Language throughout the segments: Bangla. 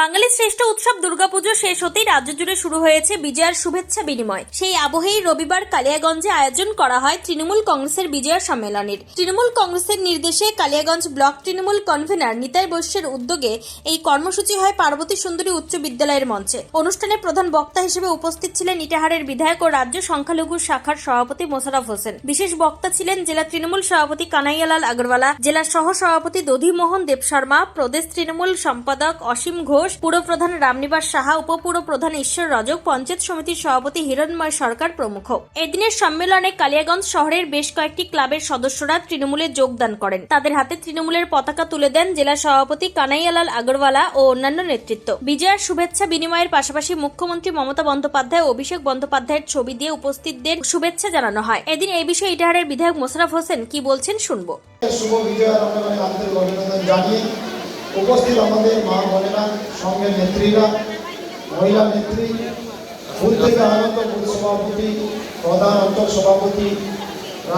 বাঙালির শ্রেষ্ঠ উৎসব দুর্গাপুজো শেষ হতেই রাজ্য জুড়ে শুরু হয়েছে বিজয়ার শুভেচ্ছা বিনিময়। সেই আবহেই রবিবার কালিয়াগঞ্জে আয়োজন করা হয় তৃণমূল কংগ্রেসের বিজয়া সম্মেলনের। তৃণমূল কংগ্রেসের নির্দেশে কালিয়াগঞ্জ ব্লক তৃণমূল কনভেনার নিতাই বৈশ্যের উদ্যোগে এই কর্মসূচি হয় পার্বতী সুন্দরী উচ্চ বিদ্যালয়ের মঞ্চে। অনুষ্ঠানে প্রধান বক্তা হিসেবে উপস্থিত ছিলেন ইটাহারের বিধায়ক ও রাজ্য সংখ্যালঘু শাখার সভাপতি মোশারফ হোসেন। বিশেষ বক্তা ছিলেন জেলা তৃণমূল সভাপতি কানাইয়ালাল আগরওয়ালা, জেলা সহ সভাপতি দধিমোহন দেব শর্মা প্রদেশ তৃণমূল সম্পাদক অসীম ঘোষ পুরপ্রধান রামনিবাস সাহা উপপুর প্রধান ঈশ্বর রজক, পঞ্চায়েত সমিতির সভাপতি হিরণময় সরকার প্রমুখ। এদিনের সম্মেলনে কালিয়াগঞ্জ শহরের বেশ কয়েকটি ক্লাবের সদস্যরা তৃণমূলে যোগদান করেন। তাদের হাতে তৃণমূলের পতাকা তুলে দেন জেলা সভাপতি কানাইয়ালাল আগরওয়ালা ও অন্যান্য নেতৃত্ব। বিজয়ার শুভেচ্ছা বিনিময়ের পাশাপাশি মুখ্যমন্ত্রী মমতা বন্দ্যোপাধ্যায় অভিষেক বন্দ্যোপাধ্যায়ের ছবি দিয়ে উপস্থিতদের শুভেচ্ছা জানানো হয়। এদিন এই বিষয়ে ইটাহারের বিধায়ক মোশারফ হোসেন কি বলছেন শুনব। শুভ অভিনন্দন জানিয়ে উপস্থিত আমাদের মা বোনেরা সঙ্গের নেত্রীরা, মহিলা নেত্রী ফুল থেকে আনন্দ সভাপতি, প্রধান অঞ্চল সভাপতি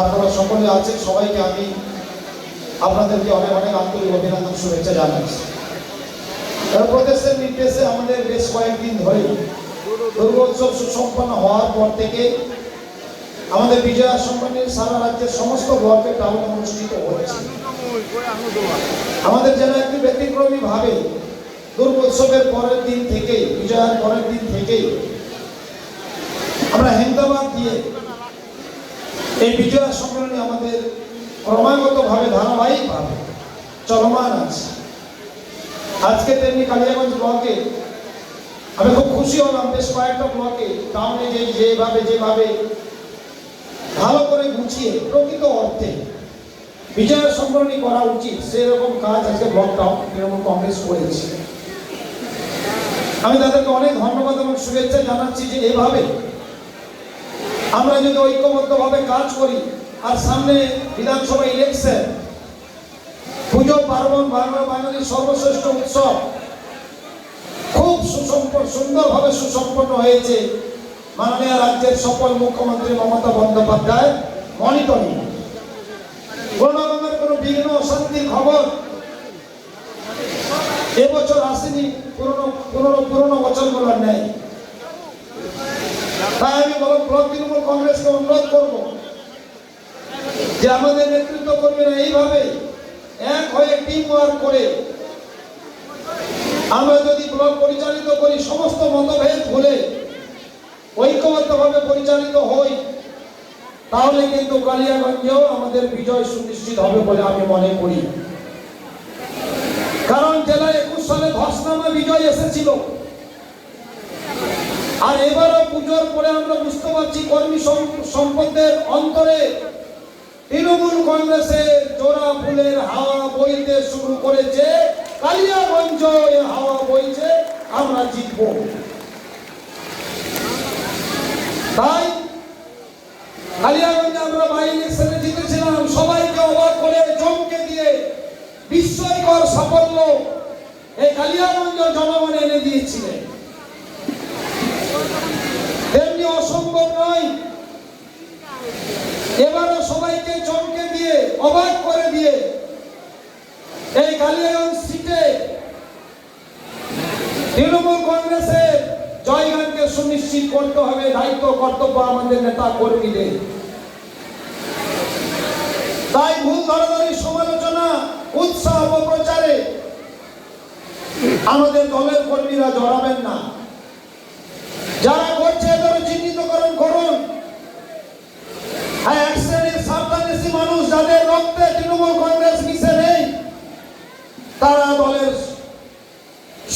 আপনারা সকলে আছেন সবাইকে আমি আপনাদেরকে অনেক অনেক আন্তরিক অভিনন্দন, শুভেচ্ছা জানাচ্ছি। প্রদেশের নির্দেশে আমাদের বেশ কয়েকদিন ধরে দুর্গোৎসব সুসম্পন্ন হওয়ার পর থেকে আমাদের বিজয়া সম্মানের সারা রাজ্যের সমস্ত ব্লকে টাউন অনুষ্ঠিত হচ্ছে। আমাদের যেন একটি ব্যতিক্রমী ভাবে দুর্গোৎসবের পরের দিন থেকে বিজয়ার পরের দিন থেকে আমরা হেমদাবাদ দিয়ে এই বিজয়া সম্মেলনে আমাদের ক্রমাগত ভাবে ধারাবাহিক ভাবে চলমান আছে। আজকে তেমনি কালিয়াগঞ্জ ব্লকে আমি খুব খুশি হলাম, বেশ কয়েকটা ব্লকে টাউনে যে যেভাবে যেভাবে ভালো করে গুছিয়ে প্রকৃত অর্থে বিজয়ের সম্মেলনী করা উচিত। সেরকম কাজ আজকে ব্লক টাউন তৃণমূল কংগ্রেস করেছে। আমি তাদেরকে অনেক ধন্যবাদ এবং শুভেচ্ছা জানাচ্ছি যে এভাবে আমরা যদি ঐক্যবদ্ধভাবে কাজ করি, আর সামনে বিধানসভা ইলেকশন পুজো পার্বণ, বাংলা বাঙালির সর্বশ্রেষ্ঠ উৎসব, খুব সুসম্পন্ন, সুন্দরভাবে সুসম্পন্ন হয়েছে মাননীয় রাজ্যের সফল মুখ্যমন্ত্রী মমতা বন্দ্যোপাধ্যায় মনিটরিং কোনো রকমের কোনো বিঘ্ন অশান্তির খবর। এবছর আসেনি, পুরনো পুরনো পুরনো বছরগুলোর নেই। তাই আমি বলো ব্লক তৃণমূল কংগ্রেসকে অনুরোধ করব যে আমাদের নেতৃত্ব কর্মীরা এইভাবে এক হয়ে টিম ওয়ার্ক করে আমরা যদি ব্লক পরিচালিত করি, সমস্ত মতভেদ ভুলে ঐক্যবদ্ধভাবে পরিচালিত হই। তাহলে কিন্তু কালিয়াগঞ্জেও আমাদের বিজয় সুনিশ্চিত হবে বলে আমি মনে করি। কারণ জেলায় একুশ সালে ধসনামা বিজয় এসেছিল। আর এবারও পুজোর পরে আমরা বুঝতে পারছি কর্মী সম্পদের অন্তরে তৃণমূল কংগ্রেসের জোড়া ফুলের হাওয়া বইতে শুরু করেছে কালিয়াগঞ্জ হাওয়া বইছে, আমরা জিতবো। তাই কালিয়াগঞ্জে আমরা বাই ইলেকশনে জিতেছিলাম। সবাইকে অবাক করে চমকে দিয়ে বিস্ময়কর সাফল্য এই কালিয়াগঞ্জ জনগণ এনে দিয়েছিলেন তেমনি অসম্ভব নয়, এবারও সবাইকে চমকে দিয়ে, অবাক করে দিয়ে এই কালিয়াগঞ্জ সিটে তৃণমূল কংগ্রেসের জয়গানকে সুনিশ্চিত করতে হবে, দায়িত্ব কর্তব্য আমাদের নেতা কর্মীদের। তাই ভুল ধরনের সমালোচনা, উৎসাহ প্রচারে আমাদের দলের কর্মীরা জড়াবেন না। যারা করছে এদের চিহ্নিতকরণ করুন। এক শ্রেণির সাবধানেসি মানুষ যাদের রক্তে তৃণমূল কংগ্রেস মিশে নেই, তারা দলের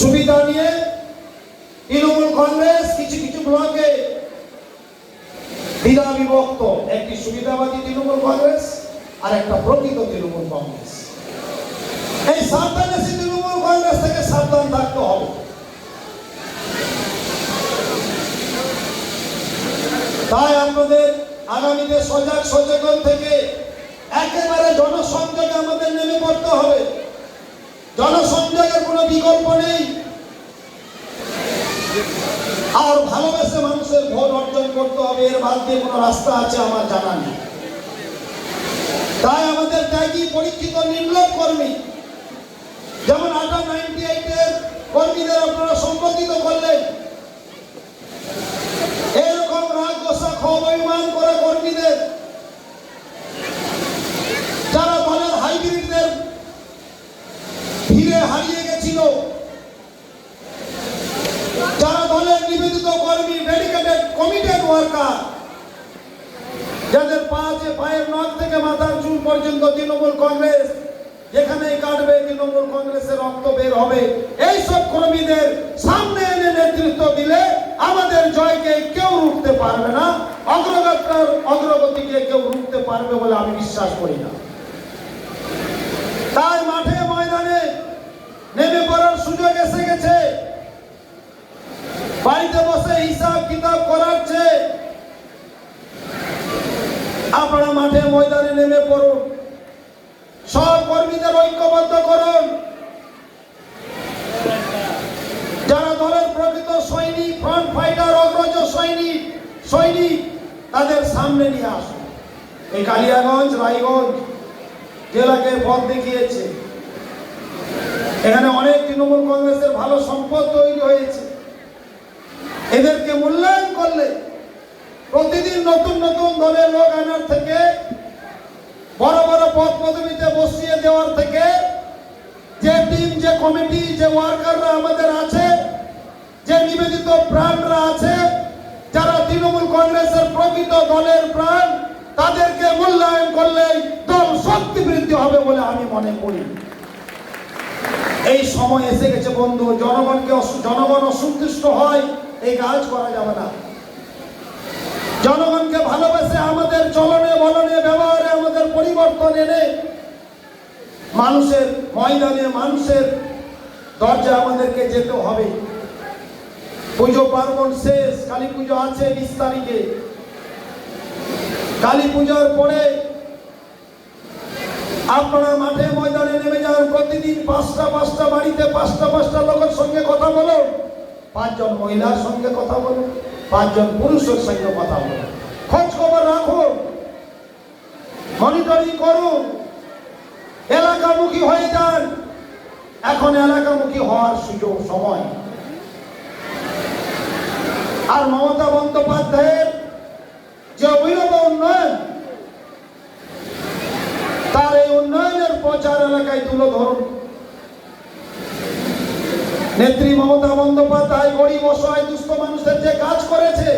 সুবিধা নিয়ে তৃণমূল কংগ্রেস কিছু কিছু ব্লকে দ্বিধা বিভক্ত একটি সুবিধাবাদী তৃণমূল কংগ্রেস আর একটা প্রকৃত তৃণমূল কংগ্রেস। এই সাবধানেসি তৃণমূল কংগ্রেস থেকে সাবধান থাকতে হবে। তাই আপনাদের আগামীতে সজাগ সচেতন থেকে একেবারে জনসংযোগে আমাদের নেমে পড়তে হবে। জনসংযোগের কোনো বিকল্প নেই। আর ভালোবেসে মানুষের ভোট অর্জন করতে হবে, এর বাদ দিয়ে কোনো রাস্তা আছে আমার জানা নেই। তাই আমাদের ত্যাগী, পরীক্ষিত নির্লোক কর্মী, যেমন আটা নাইনটি এইটের কর্মীদের আপনারা সম্পর্কিত করলেন এরকম রাগ গোসা ক্ষোভ অভিমান করা কর্মীদের যারা দলের হাইব্রিডদের ভিড়ে হারিয়ে গেছিল যারা দলের নিবেদিত কর্মী ডেডিকেটেড কমিটেড ওয়ার্কার যাদের পা যে পায়ের নখ থেকে মাথার চুল পর্যন্ত তৃণমূল কংগ্রেস যেখানেই কাটবে তৃণমূল কংগ্রেসের রক্ত বের হবে এই সব কর্মীদের সামনে এনে নেতৃত্ব দিলে আমাদের জয়কে কেউ রুখতে পারবে না অগ্রগতার অগ্রগতিকে কেউ রুখতে পারবে বলে আমি বিশ্বাস করি না। তাই মাঠে ময়দানে নেমে পড়ার সুযোগ এসে গেছে। বাড়িতে বসে হিসাব কিতাব করার চেয়ে আপনারা মাঠে ময়দানে নেমে পড়ুন। সব কর্মীদের ঐক্যবদ্ধ করুন। যারা দলের প্রকৃত সৈনিক ফ্রন্ট ফাইটার অগ্রজ সৈনিক সৈনিক, তাদের সামনে নিয়ে আসুন। এই কালিয়াগঞ্জ, রায়গঞ্জ জেলাকে পথ দেখিয়েছে। এখানে অনেক তৃণমূল কংগ্রেসের ভালো সম্পদ তৈরি হয়েছে। এদেরকে মূল্যায়ন করলে প্রতিদিন নতুন নতুন দলের লোক আনার থেকে, বড় বড় পদ পদবিতে বসিয়ে দেওয়ার থেকে, যে টিম, যে কমিটি, যে ওয়ার্কাররা আমাদের আছে, যে নিবেদিত প্রাণরা আছে, যারা তৃণমূল কংগ্রেসের প্রকৃত দলের প্রাণ তাদেরকে মূল্যায়ন করলেই দল শক্তি বৃদ্ধি হবে বলে আমি মনে করি। এই সময় এসে গেছে বন্ধু, জনগণকে জনগণ অসন্তুষ্ট হয়, এই কাজ করা যাবে না। জনগণকে ভালোবেসে আমাদের চলনে বলনে, ব্যবহারে আমাদের পরিবর্তন এনে মানুষের ময়দানে, মানুষের দরজা আমাদেরকে যেতে হবে। পুজো পার্বণ শেষ, কালী পুজো আছে বিশ কালী পুজোর পরে আপনারা মাঠে ময়দানে নেমে যান, প্রতিদিন পাঁচটা পাঁচটা বাড়িতে পাঁচটা পাঁচটা লোকের সঙ্গে কথা বলো পাঁচজন মহিলার সঙ্গে কথা বলো পাঁচজন পুরুষের সঙ্গে কথা বলো খোঁজ খবর রাখুন মনিটরিং করুন, এলাকামুখী হয়ে যান। এখন এলাকামুখী হওয়ার সুযোগ সময়। আর মমতা বন্দ্যোপাধ্যায়ের যে অভিনব উন্নয়ন তার এই উন্নয়নের প্রচার এলাকায় তুলে ধরুন। নেত্রী মমতা বন্দ্যোপাধ্যায় গরিব অসহায় দুস্থ মানুষের যে কাজ করেছে,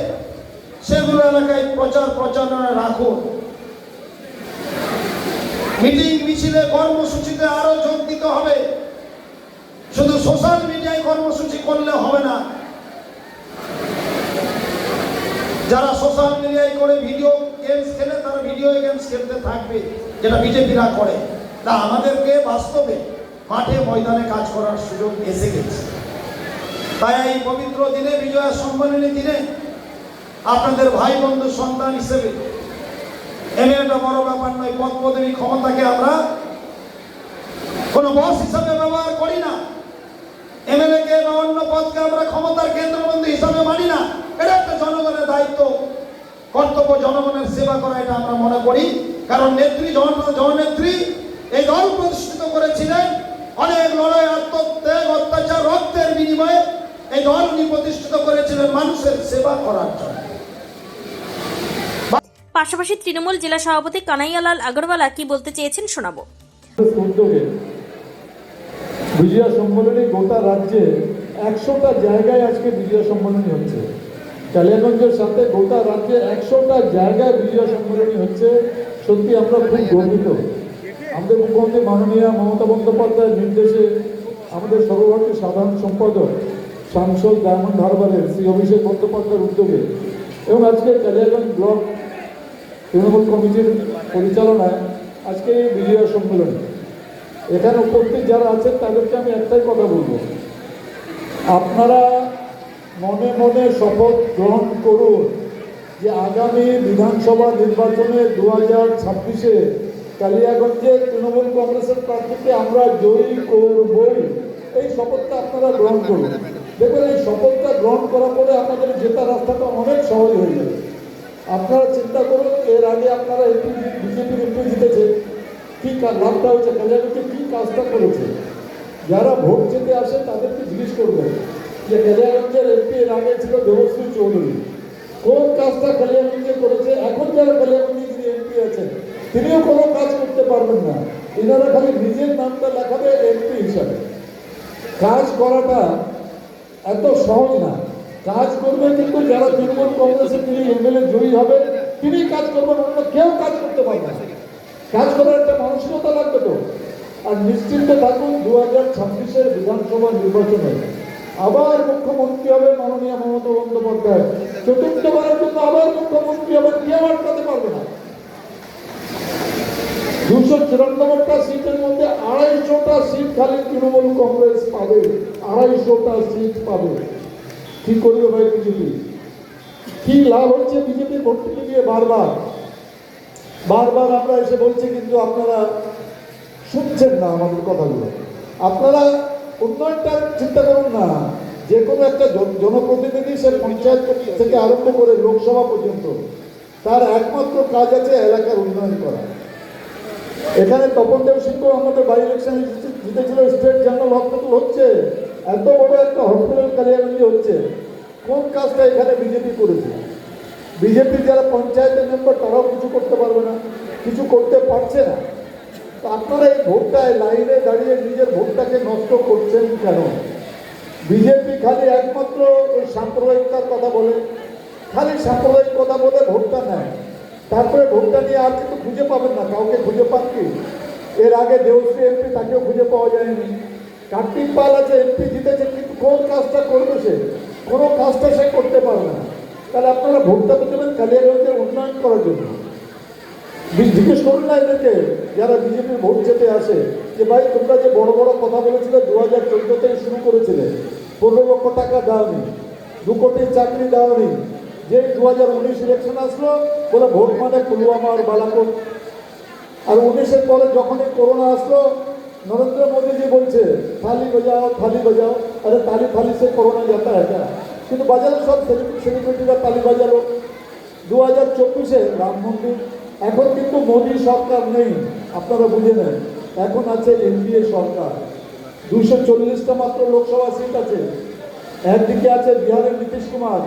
সেগুলো এলাকায় প্রচার প্রচারণা রাখুন। মিটিং, মিছিলে কর্মসূচিতে আরও যোগ দিতে হবে। শুধু সোশ্যাল মিডিয়ায় কর্মসূচি করলে হবে না। যারা সোশ্যাল মিডিয়ায় করে ভিডিও গেমস খেলে, তারা ভিডিও গেমস খেলতে থাকবে। যেটা বিজেপিরা করে, তা আমাদেরকে বাস্তবে মাঠে ময়দানে কাজ করার সুযোগ এসে গেছে। তাই এই পবিত্র দিনে, বিজয়া সম্মানিনী দিনে আপনাদের ভাই বন্ধু সন্তান হিসেবে এনে একটা বড় ব্যাপার নয় পদ পদবী ক্ষমতাকে আমরা কোনো বস হিসাবে ব্যবহার করি না। এমএলএ কে বা অন্য পদকে আমরা ক্ষমতার কেন্দ্রবন্ধু হিসাবে মানি না। এটা একটা জনগণের দায়িত্ব, কর্তব্য জনগণের সেবা করা, এটা আমরা মনে করি। কারণ নেত্রী জন জননেত্রী এই দল প্রতিষ্ঠিত করেছিলেন অনেক লড়াই আত্মত্যাগ অত্যাচার রক্তের বিনিময়ে এই দল উনি প্রতিষ্ঠিত করেছিলেন মানুষের সেবা করার জন্য। পাশাপাশি তৃণমূল জেলা সভাপতি কানাইয়ালাল আগরওয়ালা কি বলতে চেয়েছেন শোনাবো। বিজয়া সম্মেলনী গোটা রাজ্যে একশোটা জায়গায় আজকে বিজয়া সম্মেলনী হচ্ছে। কালিয়াগঞ্জের সাথে গোটা রাজ্যে একশোটা জায়গায় বিজয়া সম্মেলনী হচ্ছে। সত্যি আমরা খুব গর্বিত। আমাদের মুখ্যমন্ত্রী মাননীয় মমতা বন্দ্যোপাধ্যায়ের নির্দেশে আমাদের সর্বভারতীয় সাধারণ সম্পাদক, সাংসদ ডায়মন্ড হারবারের শ্রী অভিষেক বন্দ্যোপাধ্যায়ের উদ্যোগে এবং আজকে কালিয়াগঞ্জ ব্লক তৃণমূল কমিটির পরিচালনায় আজকে এই বিজয়া সম্মেলন। এখানে উপস্থিত যারা আছেন তাদেরকে আমি একটাই কথা বলব। আপনারা মনে মনে শপথ গ্রহণ করুন। যে আগামী বিধানসভা নির্বাচনে দু হাজার ছাব্বিশে কালিয়াগঞ্জে তৃণমূল কংগ্রেসের প্রার্থীকে আমরা জয়ী করবই। এই শপথটা আপনারা গ্রহণ করুন। দেখবেন এই শপথটা গ্রহণ করার পরে আপনাদের জেতার রাস্তাটা অনেক সহজ হয়ে যাবে। আপনারা চিন্তা করুন, এর আগে আপনারা এমপি বিজেপির এমপি জিতেছে। কী কা- লাভটা হয়েছে, কালিয়াগঞ্জে কী কাজটা করেছে? যারা ভোট যেতে আসে তাদেরকে জিজ্ঞেস করবেন যে কালিয়াগঞ্জের এমপি এর আগে ছিল দেবশ্রী চৌধুরী। কোন কাজটা কালিয়াগঞ্জে করেছে, এখন যারা কালিয়াগঞ্জে যিনি এমপি আছেন, তিনিও কোনো কাজ করতে পারবেন না। এনারা খালি নিজের নামটা লেখাবে এমপি হিসাবে। কাজ করাটা এত সহজ না। কাজ করবে কিন্তু যারা তৃণমূল কংগ্রেসের তিনি এমএলএ জয়ী হবে তিনি কাজ করবেন, অন্য কেউ কাজ করতে পারবে না। কাজ করার একটা মানসিকতা লাগবে তো। আর নিশ্চিন্তে থাকুন, দু হাজার ছাব্বিশের বিধানসভা নির্বাচনে আবার মুখ্যমন্ত্রী হবে মাননীয় মমতা বন্দ্যোপাধ্যায়। চতুর্থবারের জন্য আবার মুখ্যমন্ত্রী হবেন কেউ আটকাতে পারবে না? দুশো চুরানব্বইটা সিটের মধ্যে আড়াইশোটা সিট খালি তৃণমূল কংগ্রেস পাবে। আড়াইশোটা সিট পাবে। কি করবে ভাই বিজেপি? কি লাভ হচ্ছে বিজেপি ভোটটি দিয়ে বারবার? বারবার আমরা এসে বলছি, কিন্তু আপনারা শুনছেন না আমাদের কথাগুলো। আপনারা উন্নয়নটা চিন্তা করুন না। যে কোনো একটা জনপ্রতিনিধি সে পঞ্চায়েত থেকে আরম্ভ করে লোকসভা পর্যন্ত, তার একমাত্র কাজ আছে এলাকার উন্নয়ন করা। এখানে তপন দেব সিংহ আমাদের বাই ইলেকশন জিতেছিল স্টেট জেনারেল হসপিটাল হচ্ছে, এত বড় একটা হসপিটাল কালিয়াগঞ্জে হচ্ছে। কোন কাজটা এখানে বিজেপি করেছে? বিজেপি যারা পঞ্চায়েতের মেম্বার তারাও কিছু করতে পারবে না, কিছু করতে পারছে না। আপনারা এই ভোটটায় লাইনে দাঁড়িয়ে নিজের ভোটটাকে নষ্ট করছেন কেন? বিজেপি খালি একমাত্র ওই সাম্প্রদায়িকতার কথা বলে, খালি সাম্প্রদায়িক কথা বলে ভোটটা নেয়। তারপরে ভোটটা নিয়ে আর কিন্তু খুঁজে পাবেন না, কাউকে খুঁজে পান কি? এর আগে দেবশ্রী এমপি তাকেও খুঁজে পাওয়া যায়নি। কার্তিক পাল আছে, এমপি জিতেছে, কিন্তু কোন কাজটা করবে সে? কোনো কাজটা সে করতে পারবে না। তাহলে আপনারা ভোটটা তো দেবেন কালিয়াগঞ্জের উন্নয়ন করার জন্য। জিজ্ঞেস করুন না এদেরকে, যারা বিজেপির ভোট যেতে আসে যে ভাই, তোমরা যে বড় বড় কথা বলেছিলে দু হাজার চোদ্দোতেই শুরু করেছিলে, পনেরো লক্ষ টাকা দাওনি, দু কোটি চাকরি দাওনি, যে দু হাজার উনিশ ইলেকশন আসলো, বলে ভোট মানে পুলওয়ামা আর বালাকোট। আর উনিশের পরে যখনই করোনা আসলো, নরেন্দ্র মোদীজি বলছে, থালি বাজাও থালি বাজাও। আরে তালি থালি সে করোনা যেতে কিন্তু বাজালো সব সেলিব্রিটিরা তালি বাজালো। দু হাজার চব্বিশে রাম মন্দির এখন কিন্তু মোদী সরকার নেই, আপনারা বুঝে নেন। এখন আছে এনডিএ সরকার। দুশো চল্লিশটা মাত্র লোকসভা সিট আছে। একদিকে আছে বিহারের নীতিশ কুমার,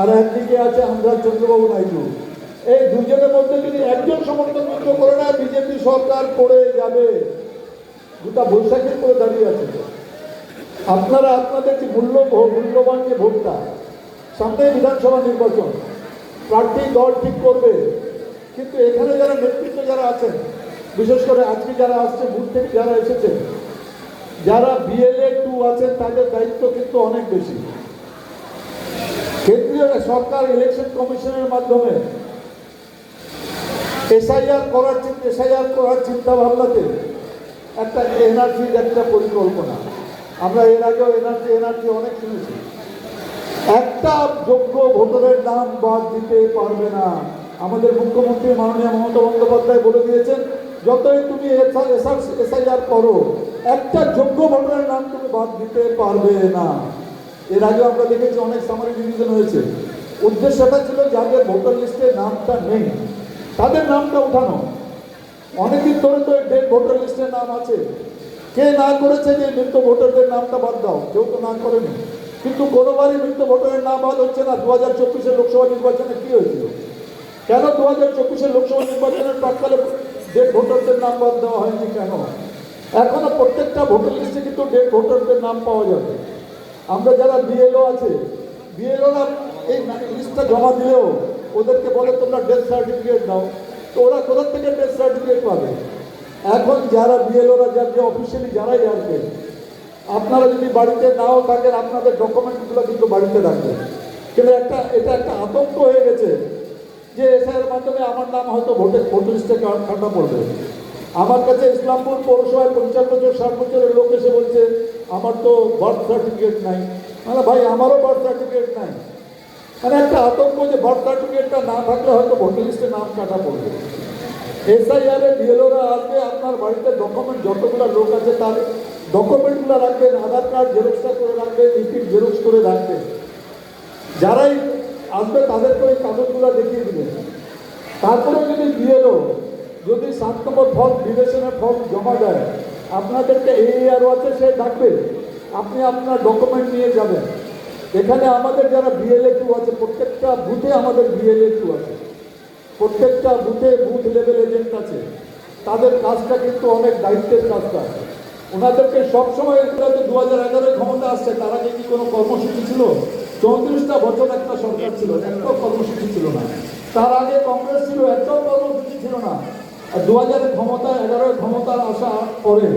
আর একদিকে আছে আমরা চন্দ্রবাবু নাইডু। এই দুজনের মধ্যে যদি একজন সমর্থন যুক্ত করে না বিজেপি সরকার করে যাবে। গোটা বৈশাখের করে দাঁড়িয়ে আছে আপনারা আপনাদের যে মূল্য, মূল্যবান যে ভোটটা সামনে বিধানসভা নির্বাচন। প্রার্থী দল ঠিক করবে। কিন্তু এখানে যারা নেতৃত্ব যারা আছেন, বিশেষ করে আজকে যারা আসছে, বুথ থেকে যারা এসেছে, যারা বিএলএ টু আছেন, তাদের দায়িত্ব কিন্তু অনেক বেশি। কেন্দ্রীয় সরকার ইলেকশন কমিশনের মাধ্যমে এসআইআর করার এসআইআর করার চিন্তা ভাবনাতে একটা এনআরজির একটা পরিকল্পনা। আমরা এর আগেও এনআরজি এনআরজি অনেক শুনেছি। একটা যোগ্য ভোটারের নাম বাদ দিতে পারবে না। আমাদের মুখ্যমন্ত্রী মাননীয় মমতা বন্দ্যোপাধ্যায় বলে দিয়েছেন, যতই তুমি এসআইআর করো, একটা যোগ্য ভোটারের নাম তুমি বাদ দিতে পারবে না। এর আগে আমরা দেখেছি অনেক সামারি ডিভিশন হয়েছে। উদ্দেশ্যটা ছিল যাদের ভোটার লিস্টে নামটা নেই, তাদের নামটা উঠানো। অনেকদিন ধরে তো ডেট ভোটার লিস্টের নাম আছে। কে না করেছে যে মৃত ভোটারদের নামটা বাদ দাও? কেউ তো না করেনি। কিন্তু কোনোবারই মৃত ভোটারের নাম বাদ হচ্ছে না। দু হাজার চব্বিশের লোকসভা নির্বাচনে কী হয়েছিল? কেন দু হাজার চব্বিশের লোকসভা নির্বাচনের প্রাককালে ডেট ভোটারদের নাম বাদ দেওয়া হয়নি কেন? এখনও প্রত্যেকটা ভোটার লিস্টে কিন্তু ডেট ভোটারদের নাম পাওয়া যাবে। আমরা যারা বিএলও আছে, বিএলওরা এই লিস্টটা জমা দিলেও ওদেরকে বলে তোমরা ডেথ সার্টিফিকেট দাও। তো ওরা কোথার থেকে ডেথ সার্টিফিকেট পাবে? এখন যারা বিএলওরা যাবে অফিসিয়ালি যারাই আসবে, আপনারা যদি বাড়িতে নাও থাকেন, আপনাদের ডকুমেন্টগুলো কিন্তু বাড়িতে রাখবেন কিন্তু একটা, এটা একটা আতঙ্ক হয়ে গেছে। যে এসআইয়ের মাধ্যমে আমার নাম হয়তো ভোটের ভোট লিস্টে কাটা পড়বে। আমার কাছে ইসলামপুর পৌরসভায় পঞ্চাশ বছর ষাট বছরের লোক এসে বলছে, আমার তো বার্থ সার্টিফিকেট নাই। মানে ভাই, আমারও বার্থ সার্টিফিকেট নাই। মানে একটা আতঙ্ক যে বার্থ সার্টিফিকেটটা না থাকলে হয়তো ভোটার লিস্টে নাম কাটা পড়বে। এসআইআরে বিএলওরা আসবে, আপনার বাড়িতে ডকুমেন্ট যতগুলো লোক আছে তার ডকুমেন্টগুলো রাখবেন, আধার কার্ড জেরক্সটা করে রাখবেন রিপিট জেরক্স করে রাখবেন। যারাই আসবে তাদেরকে ওই কাগজগুলো দেখিয়ে দিবেন তারপরে যদি বিএলও, যদি সাত নম্বর ফর্ম, বিবেচনার ফর্ম জমা দেয়, আপনাদেরকে এই আর আছে, সে ডাকবে, আপনি আপনার ডকুমেন্ট নিয়ে যাবেন। এখানে আমাদের যারা বিএলএ টু আছে, প্রত্যেকটা বুথে আমাদের বিএলএ টু আছে। প্রত্যেকটা বুথে বুথ লেভেল এজেন্ট আছে। তাদের কাজটা কিন্তু অনেক দায়িত্বের কাজটা। ওনাদেরকে সবসময় এগুলো তো দু হাজার এগারোয় ক্ষমতা আসছে, তার কি কোনো কর্মসূচি ছিল? চৌত্রিশটা বছর একটা সরকার ছিল একটাও কর্মসূচি ছিল না। তার আগে কংগ্রেস ছিল একটাও কর্মসূচি ছিল না। দু হাজারের ক্ষমতা এগারোয় ক্ষমতার আসা পরে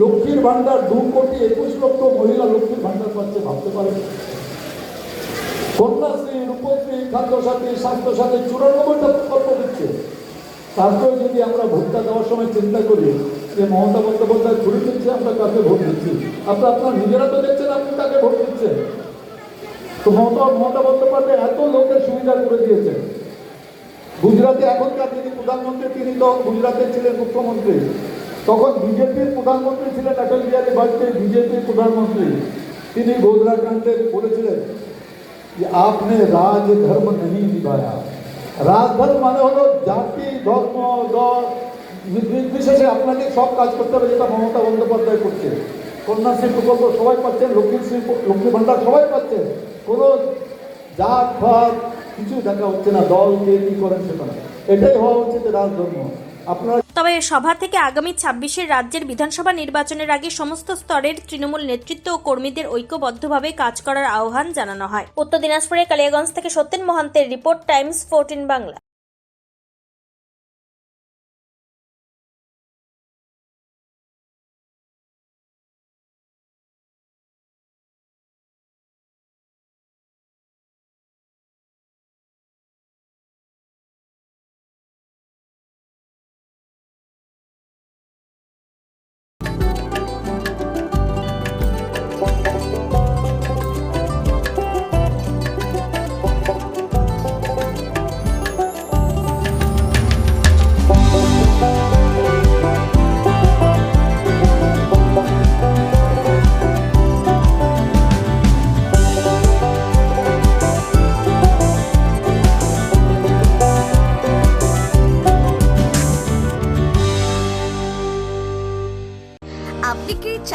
লক্ষ্মীর ভাণ্ডার দু কোটি একুশ লক্ষ মহিলা লক্ষ্মীর ভাণ্ডার পাচ্ছে, ভাবতে পারেন? কন্যাশ্রী, রূপশ্রী, খাদ্যসাথী, স্বাস্থ্যসাথী, চুরানব্বইটা প্রকল্প দিচ্ছে। তারপরে যদি আমরা ভোটটা দেওয়ার সময় চিন্তা করি যে মমতা বন্দ্যোপাধ্যায় ঘুরে দিচ্ছে, আমরা কাকে ভোট দিচ্ছি? আপনার আপনার নিজেরা তো দেখছেন আপনি কাকে ভোট দিচ্ছেন। তো মমতা মমতা বন্দ্যোপাধ্যায় এত লোকের সুবিধা করে দিয়েছে। গুজরাটে এখনকার যিনি প্রধানমন্ত্রী, তিনি তো গুজরাটে ছিলেন মুখ্যমন্ত্রী। তখন বিজেপির প্রধানমন্ত্রী ছিলেন অটল বিহারী বাজপেয়ী, বিজেপির প্রধানমন্ত্রী। তিনি গোধরা কাণ্ডে বলেছিলেন যে, আপনি রাজ ধর্ম नहीं নিভায়া। রাজধর্ম মানে হলো জাতি, ধর্ম, দল। নির্বিশেষে আপনাকে সব কাজ করতে হবে, যেটা মমতা বন্দ্যোপাধ্যায় করছে। কন্যাশ্রী প্রকল্প সবাই পাচ্ছেন, লক্ষ্মীশ্রী লক্ষ্মী ভাণ্ডার সবাই পাচ্ছেন। কোনো জাত ফাত কিছু দেখা হচ্ছে না, দল কে কি করেন সেটা। এটাই হওয়া উচিত রাজধর্ম। তবে সভা থেকে আগামী ছাব্বিশের রাজ্যের বিধানসভা নির্বাচনের আগে সমস্ত স্তরের তৃণমূল নেতৃত্ব ও কর্মীদের ঐক্যবদ্ধভাবে কাজ করার আহ্বান জানানো হয়। উত্তর দিনাজপুরের কালিয়াগঞ্জ থেকে সত্যেন মহান্তের রিপোর্ট, টাইমস, ফোরটিন বাংলা।